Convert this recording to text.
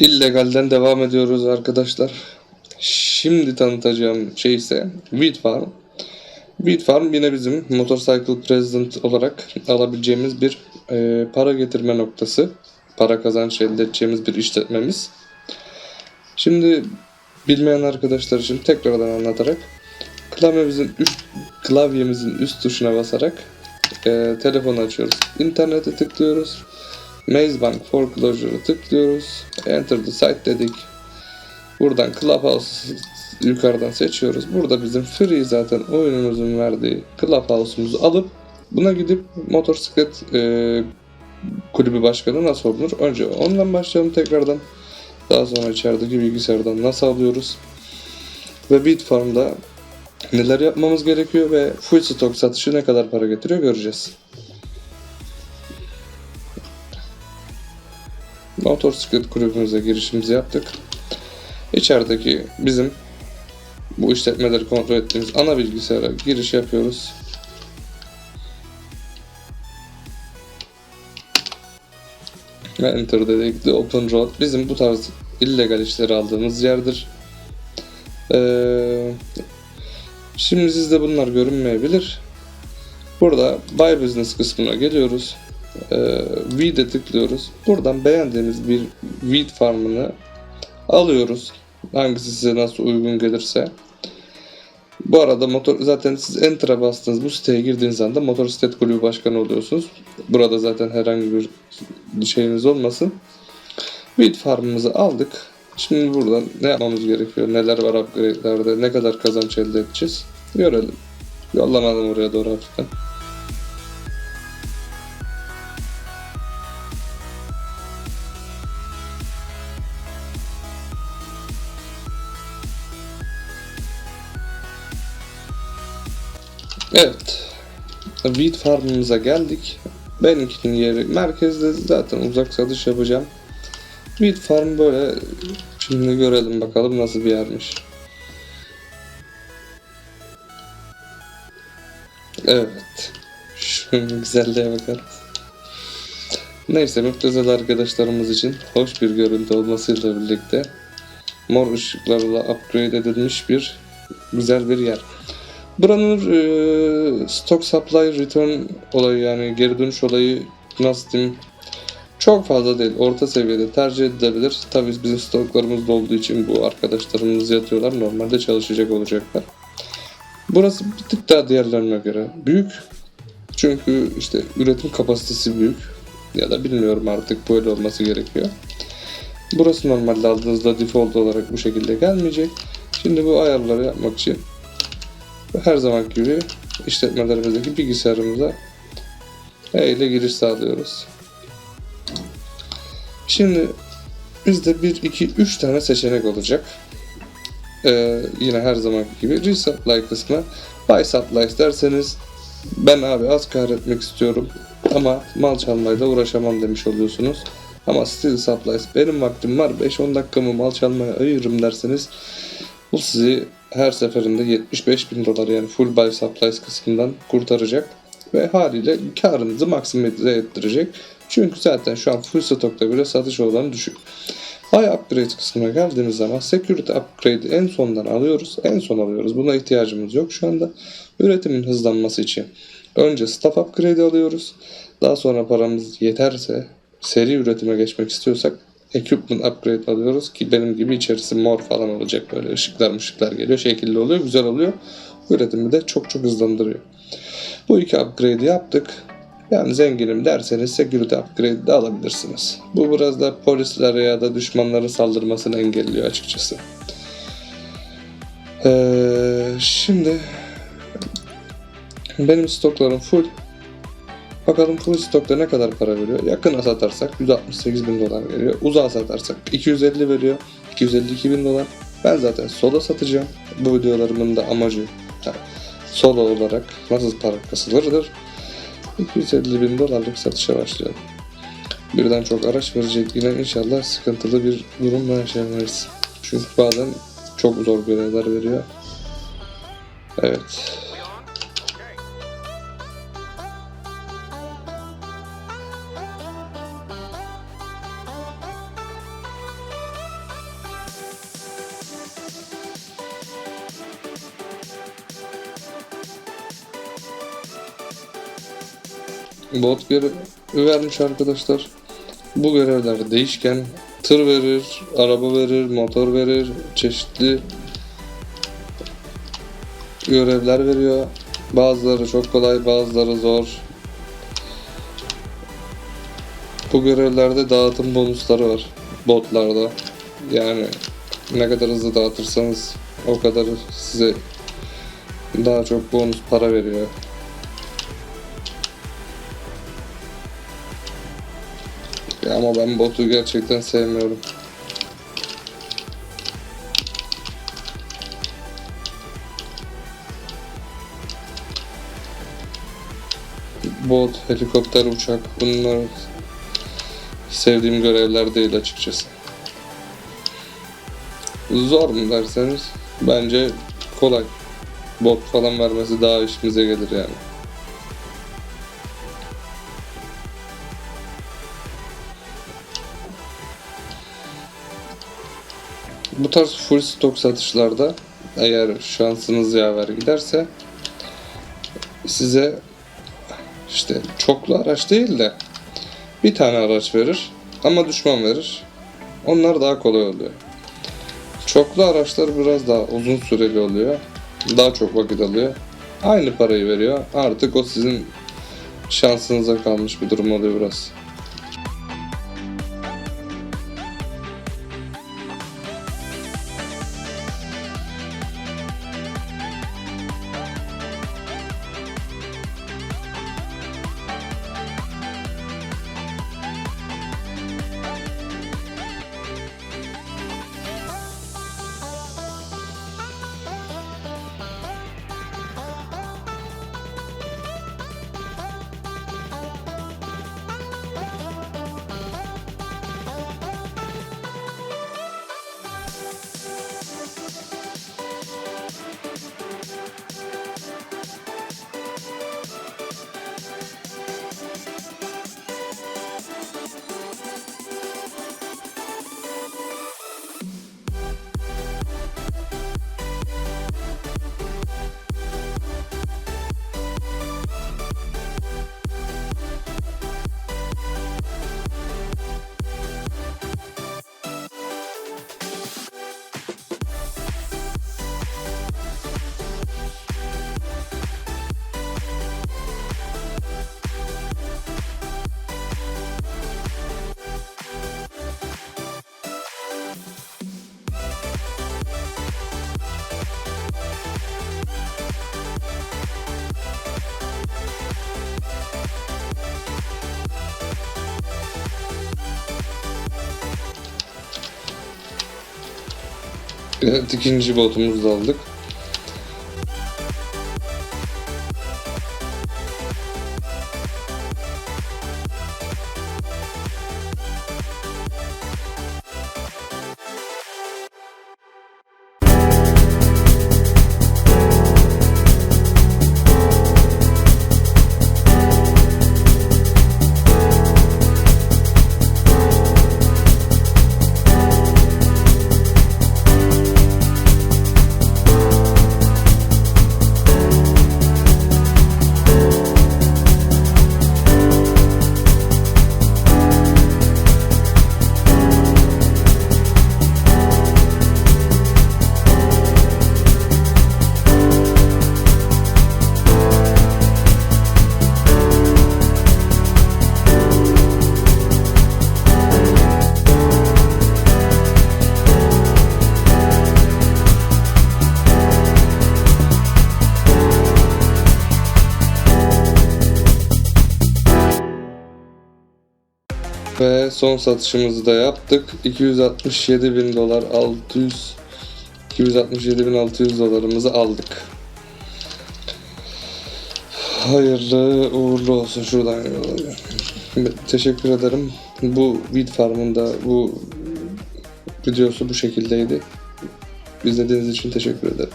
illegalden devam ediyoruz arkadaşlar. Şimdi tanıtacağım şey ise Weed Farm. Weed Farm yine bizim Motorcycle President olarak alabileceğimiz bir e, para getirme noktası. Para kazanç elde edeceğimiz bir işletmemiz. Şimdi bilmeyen arkadaşlar için tekrardan anlatarak klavyemizin üst, klavyemizin üst tuşuna basarak e, telefonu açıyoruz. İnternete tıklıyoruz. Maze Bank Foreclosure'ı tıklıyoruz. Enter the site dedik. Buradan Clubhouse yukarıdan seçiyoruz. Burada bizim free zaten oyunumuzun verdiği Clubhouse'umuzu alıp buna gidip motosiklet e, kulübü başkanı nasıl olunur? Önce ondan başlayalım tekrardan. Daha sonra içerideki bilgisayardan nasıl alıyoruz? Ve Bitfarm'da neler yapmamız gerekiyor ve full stock satışı ne kadar para getiriyor göreceğiz. Motosiklet kulübümüze girişimizi yaptık. İçerideki bizim bu işletmeleri kontrol ettiğimiz ana bilgisayara giriş yapıyoruz. Ve enter dedik. The Open Road bizim bu tarz illegal işleri aldığımız yerdir. Ee, şimdi sizde bunlar görünmeyebilir. Burada Buy Business kısmına geliyoruz. Ee, Weed'e tıklıyoruz. Buradan beğendiğiniz bir Weed farmını alıyoruz. Hangisi size nasıl uygun gelirse. Bu arada motor zaten siz Enter'a bastığınız bu siteye girdiğiniz anda motosiklet kulübü başkanı oluyorsunuz. Burada zaten herhangi bir şeyiniz olmasın. Weed farmımızı aldık. Şimdi buradan ne yapmamız gerekiyor? Neler var upgrade'lerde? Ne kadar kazanç elde edeceğiz? Görelim. Yollamadım oraya doğru hafiften. Evet. Wheat farmımıza geldik. Benimkinin yeri merkezde zaten uzak satış yapacağım. Wheat farm böyle şimdi görelim bakalım nasıl bir yermiş. Evet. Şunun güzelliğe bakar. Neyse müptezel arkadaşlarımız için hoş bir görüntü olmasıyla birlikte mor ışıklarla upgrade edilmiş bir güzel bir yer. Buranın e, stock supply return olayı yani geri dönüş olayı nasıl diyeyim çok fazla değil. Orta seviyede tercih edilebilir. Tabii bizim stoklarımız olduğu için bu arkadaşlarımız yatıyorlar. Normalde çalışacak olacaklar. Burası bir tık daha diğerlerine göre büyük. Çünkü işte üretim kapasitesi büyük. Ya da bilmiyorum artık böyle olması gerekiyor. Burası normalde aldığınızda default olarak bu şekilde gelmeyecek. Şimdi bu ayarları yapmak için her zaman gibi işletmelerimizdeki bilgisayarımıza E ile giriş sağlıyoruz. Şimdi bizde 1, 2, 3 tane seçenek olacak. Ee, yine her zamanki gibi resupply kısmı buy supplies derseniz ben abi az kar etmek istiyorum ama mal çalmayla uğraşamam demiş oluyorsunuz. Ama still supplies benim vaktim var 5-10 dakikamı mal çalmaya ayırırım derseniz bu sizi her seferinde 75 bin dolar yani full buy supplies kısmından kurtaracak ve haliyle karınızı maksimize ettirecek. Çünkü zaten şu an full stokta bile satış oranı düşük. Buy upgrade kısmına geldiğimiz zaman security upgrade'i en sondan alıyoruz. En son alıyoruz. Buna ihtiyacımız yok şu anda. Üretimin hızlanması için önce staff upgrade alıyoruz. Daha sonra paramız yeterse seri üretime geçmek istiyorsak equipment upgrade alıyoruz ki benim gibi içerisi mor falan olacak böyle ışıklar ışıklar geliyor. Şekilli oluyor güzel oluyor. Üretimi de çok çok hızlandırıyor. Bu iki upgrade'i yaptık. Yani zenginim derseniz security upgrade de alabilirsiniz. Bu biraz da polislere ya da düşmanların saldırmasını engelliyor açıkçası. Ee, şimdi benim stoklarım full Bakalım full stokta ne kadar para veriyor? Yakına satarsak 168 bin dolar veriyor. Uzağa satarsak 250 veriyor. 252 bin dolar. Ben zaten sola satacağım. Bu videolarımın da amacı yani solo olarak nasıl para kasılırdır. 250 bin dolarlık satışa başlayalım. Birden çok araç verecek yine inşallah sıkıntılı bir durumla yaşamayız. Çünkü bazen çok zor görevler veriyor. Evet. Bot görevi vermiş arkadaşlar. Bu görevler değişken. Tır verir, araba verir, motor verir, çeşitli görevler veriyor. Bazıları çok kolay, bazıları zor. Bu görevlerde dağıtım bonusları var botlarda. Yani ne kadar hızlı dağıtırsanız o kadar size daha çok bonus para veriyor. Ama ben botu gerçekten sevmiyorum. Bot, helikopter, uçak bunlar sevdiğim görevler değil açıkçası. Zor mu derseniz bence kolay. Bot falan vermesi daha işimize gelir yani. Bu tarz full stok satışlarda eğer şansınız yaver giderse size işte çoklu araç değil de bir tane araç verir ama düşman verir. Onlar daha kolay oluyor. Çoklu araçlar biraz daha uzun süreli oluyor. Daha çok vakit alıyor. Aynı parayı veriyor. Artık o sizin şansınıza kalmış bir durum oluyor biraz. Evet ikinci botumuzu da aldık. Ve son satışımızı da yaptık. 267 bin dolar 600 267 bin 600 dolarımızı aldık. Hayırlı uğurlu olsun şuradan. Teşekkür ederim. Bu Weed Farm'ın da bu videosu bu şekildeydi. İzlediğiniz için teşekkür ederim.